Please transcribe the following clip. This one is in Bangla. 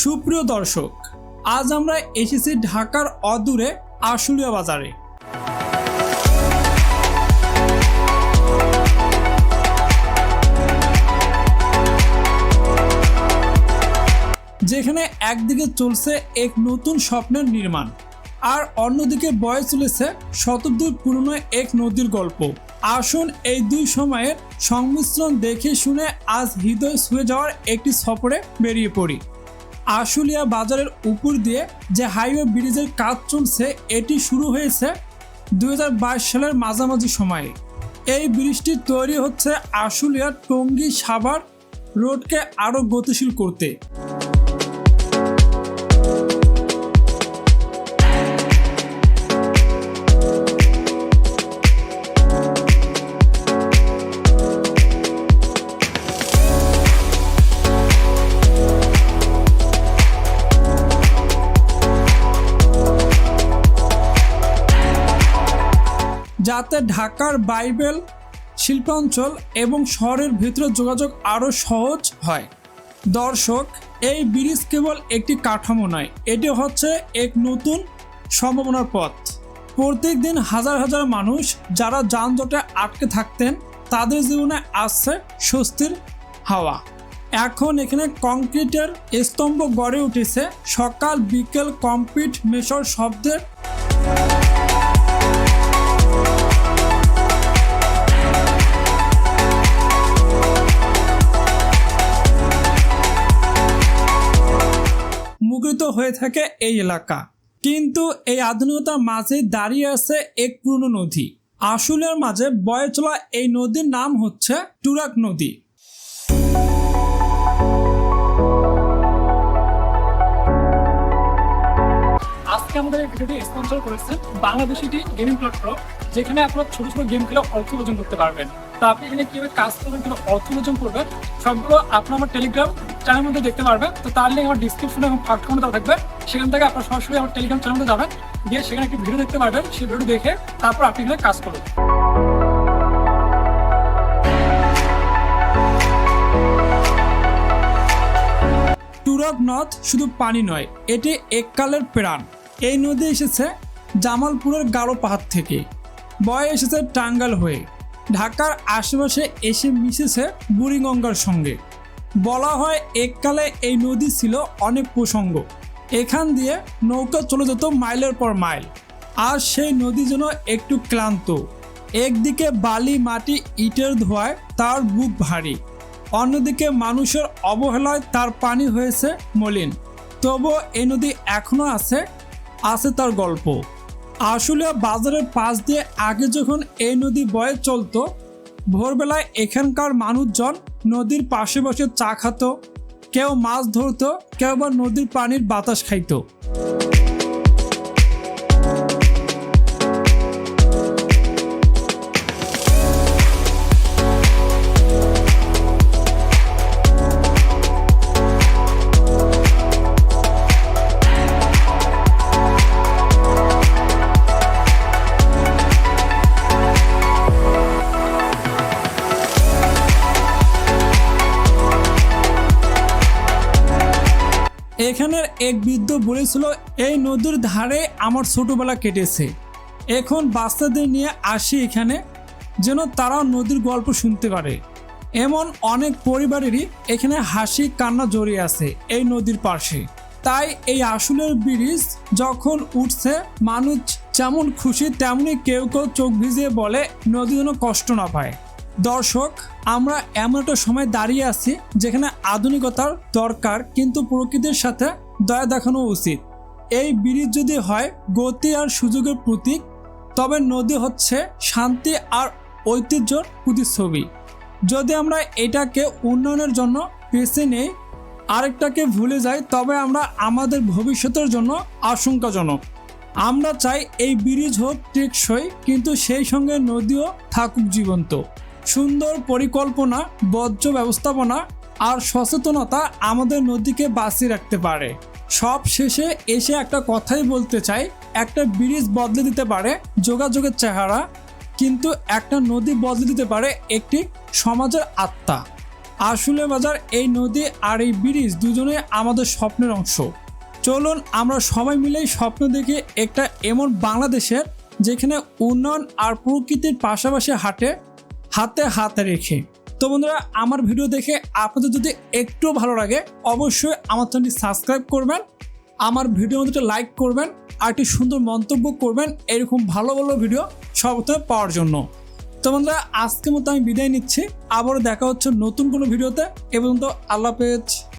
সুপ্রিয় দর্শক, আজ আমরা এসেছি ঢাকার অদূরে আশুলিয়া বাজারে। যেখানে একদিকে চলছে এক নতুন স্বপ্নের নির্মাণ, আর অন্যদিকে বয়ে চলেছে শতাব্দীর পুরনো এক নদীর গল্প। আসুন এই দুই সময়ের সংমিশ্রণ দেখে শুনে আজ হৃদয় ছুঁয়ে যাওয়ার একটি সফরে বেরিয়ে পড়ি। আশুলিয়া বাজারের উপর দিয়ে যে হাইওয়ে ব্রিজের কাজ চলছে, এটি শুরু হয়েছে দু হাজার বাইশ সালের মাঝামাঝি সময়ে। এই ব্রিজটি তৈরি হচ্ছে আশুলিয়া টঙ্গী সাভার রোডকে আরও গতিশীল করতে। যাতে ঢাকার বাইবেল শিল্পাঞ্চল এবং শহরের ভিতরে যোগাযোগ আরও সহজ হয়। দর্শক, এই ব্রিজ কেবল একটি কাঠামো নয়, এটি হচ্ছে এক নতুন সম্ভাবনার পথ। প্রত্যেক দিন হাজার হাজার মানুষ যারা যানজটে আটকে থাকতেন, তাদের জীবনে আসছে স্বস্তির হাওয়া। এখন এখানে কংক্রিটের স্তম্ভ গড়ে উঠেছে সকাল বিকেল কমপ্লিট মেশর শব্দের হয়ে থাকে এই এলাকা। কিন্তু এই আধুনিকতার মাঝে দাঁড়িয়ে আছে এক পুরনো নদী। আশুলিয়ার মাঝে বয়ে চলা এই নদীর নাম হচ্ছে টুরাক নদী। আজকে আমাদের ভিডিওটি স্পন্সর করেছেন বাংলাদেশি গেমিং প্ল্যাটফর্ম, যেখানে আপনারা ছোট ছোট গেম খেলে অর্থ অর্জন করতে পারবেন। তো আপনি এখানে কীভাবে কাজ করবেন, কীভাবে অর্থ অর্জন করবেন, সবগুলো আপনার আমার টেলিগ্রাম চ্যানেলের মধ্যে দেখতে পারবেন। তো তার লিঙ্ক আমার ডিসক্রিপশনে এবং ফার্স্ট কমেন্টে থাকবে। সেখান থেকে আপনার সরাসরি আমার টেলিগ্রাম চ্যানেল যাবেন। গিয়ে সেখানে একটি ভিডিও দেখতে পারবেন। সেই ভিডিও দেখে তারপর আপনি এখানে কাজ করবেন। টুরক নদ শুধু পানি নয়, এটি এককালের প্রাণ। এই নদী এসেছে জামালপুরের গাঢ় পাহাড় থেকে। বয়ে এসেছে টাঙ্গাল হয়ে। ঢাকার আশেপাশে এসে মিশেছে বুড়িগঙ্গার সঙ্গে। বলা হয় এককালে এই নদী ছিল অনেক প্রসঙ্গ। এখান দিয়ে নৌকা চলে যেত মাইলের পর মাইল। আর সেই নদী যেন একটু ক্লান্ত। একদিকে বালি, মাটি, ইটের ধোয়ায় তার বুক ভারী। অন্যদিকে মানুষের অবহেলায় তার পানি হয়েছে মলিন। তবুও এই নদী এখনও আছে আছে তার গল্প। আসলে বাজারের পাশ দিয়ে আগে যখন এই নদী বয়ে চলতো, ভোরবেলায় এখানকার মানুষজন নদীর পাশে বসে চা খাতো, কেউ মাছ ধরতো, কেউ বা নদীর পানির বাতাস খাইতো। এখানের এক বৃদ্ধ বলেছিল, এই নদীর ধারে আমার ছোটবেলা কেটেছে। এখন বাচ্চাদের নিয়ে আসি এখানে, যেন তারাও নদীর গল্প শুনতে পারে। এমন অনেক পরিবারেরই এখানে হাসি, কান্না জড়িয়ে আছে এই নদীর পাশে। তাই এই আসলের ব্রিজ যখন উঠছে, মানুষ যেমন খুশি, তেমনি কেউ কেউ চোখ ভিজিয়ে বলে, নদী যেন কষ্ট না পায়। দর্শক, আমরা এমন একটা সময় দাঁড়িয়ে আছি যেখানে আধুনিকতার দরকার, কিন্তু প্রকৃতির সাথে দয়া দেখানো উচিত। এই ব্রিজ যদি হয় গতি আর সুযোগের প্রতীক, তবে নদী হচ্ছে শান্তি আর ঐতিহ্যর প্রতিচ্ছবি। যদি আমরা এটাকে উন্নয়নের জন্য বেছে নেই, আরেকটাকে ভুলে যাই, তবে আমরা আমাদের ভবিষ্যতের জন্য আশঙ্কাজনক। আমরা চাই এই ব্রিজ হোক টেকসই, কিন্তু সেই সঙ্গে নদীও থাকুক জীবন্ত। সুন্দর পরিকল্পনা, বর্জ্য ব্যবস্থাপনা আর সচেতনতা আমাদের নদীকে বাঁচিয়ে রাখতে পারে। সব শেষে এসে একটা কথাই বলতে চাই, একটা ব্রিজ বদলে দিতে পারে যোগাযোগের চেহারা, কিন্তু একটা নদী বদলে দিতে পারে একটি সমাজের আত্মা। আসলে বাজার, এই নদী আর এই ব্রিজ দুজনে আমাদের স্বপ্নের অংশ। চলুন আমরা সবাই মিলেই স্বপ্ন দেখি একটা এমন বাংলাদেশের, যেখানে উন্নয়ন আর প্রকৃতির পাশাপাশি হাঁটে হাতে হাত রেখে। তো বন্ধুরা, আমার ভিডিও দেখে আপনাদের যদি একটু ভালো লাগে, অবশ্যই আমার চ্যানেলটি সাবস্ক্রাইব করবেন, আমার ভিডিও মধ্যে লাইক করবেন, আর একটি সুন্দর মন্তব্য করবেন, এরকম ভালো ভালো ভিডিও সবসময় পাওয়ার জন্য। তো বন্ধুরা, আজকের মতো আমি বিদায় নিচ্ছি, আবারও দেখা হচ্ছে নতুন কোনো ভিডিওতে। এ পর্যন্ত আল্লাহ হাফেজ।